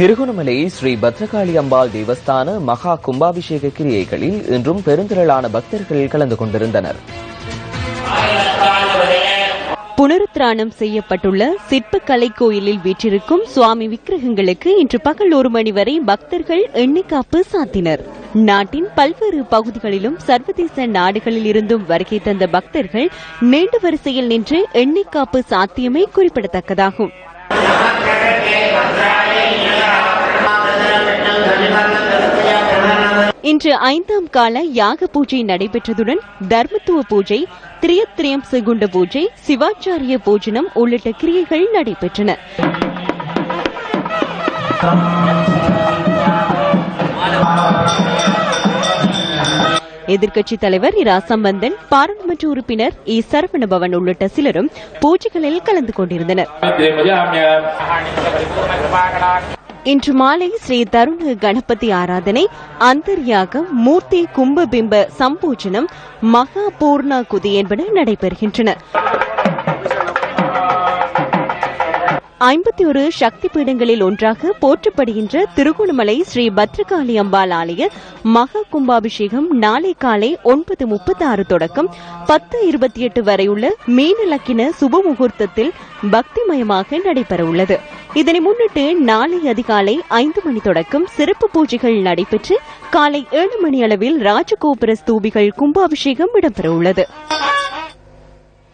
திருகோணமலை ஸ்ரீ பத்ரகாளி அம்பாள் தேவஸ்தான மகா கும்பாபிஷேக கிரியைகளில் இன்றும் பெருந்திரளான பக்தர்கள் கலந்து கொண்டிருந்தனர். புனருத்ராணம் செய்யப்பட்டுள்ள சிற்பக்கலை கோயிலில் வீற்றிருக்கும் சுவாமி விக்கிரகங்களுக்கு இன்று பகல் ஒரு மணி வரை பக்தர்கள் எண்ணிக்காப்பு சாத்தினர். நாட்டின் பல்வேறு பகுதிகளிலும் சர்வதேச நாடுகளில் இருந்தும் வருகை தந்த பக்தர்கள் நீண்ட வரிசையில் நின்று எண்ணிக்காப்பு சாத்தியமே குறிப்பிடத்தக்கதாகும். இன்று ஐந்தாம் கால யாக பூஜை நடைபெற்றதுடன் தர்மத்துவ பூஜை திரியத்ரியம் சிகுண்ட பூஜை சிவாச்சாரிய பூஜனம் உள்ளிட்ட கிரியைகள் நடைபெற்றன. எதிர்க்கட்சித் தலைவர் இரா சம்பந்தன் பாராளுமன்ற உறுப்பினர் இ சரவணபவன் உள்ளிட்ட சிலரும் பூஜைகளில் கலந்து கொண்டிருந்தனர். இன்று மாலை ஸ்ரீ தருண கணபதி ஆராதனை அந்தர்யாகம் மூர்த்தி கும்பபிம்ப சம்பூஜனம் மகா பூர்ணா குதி என்பன நடைபெறுகின்றன. ஐம்பத்தி ஒரு சக்தி பீடங்களில் ஒன்றாக போற்றப்படுகின்ற திருகோணமலை ஸ்ரீ பத்ரகாளி அம்பாள் ஆலய மகா கும்பாபிஷேகம் நாளை காலை ஒன்பது முப்பத்தி ஆறு தொடக்கம் பத்து இருபத்தி எட்டு வரையுள்ள மீனலக்கின சுப முகூர்த்தத்தில் பக்திமயமாக நடைபெறவுள்ளது. இதனை முன்னிட்டு நாளை அதிகாலை ஐந்து மணி தொடக்கம் சிறப்பு பூஜைகள் நடைபெற்று காலை ஏழு மணி அளவில் ராஜகோபுர ஸ்தூபிகள் கும்பாபிஷேகம் இடம்பெறவுள்ளது.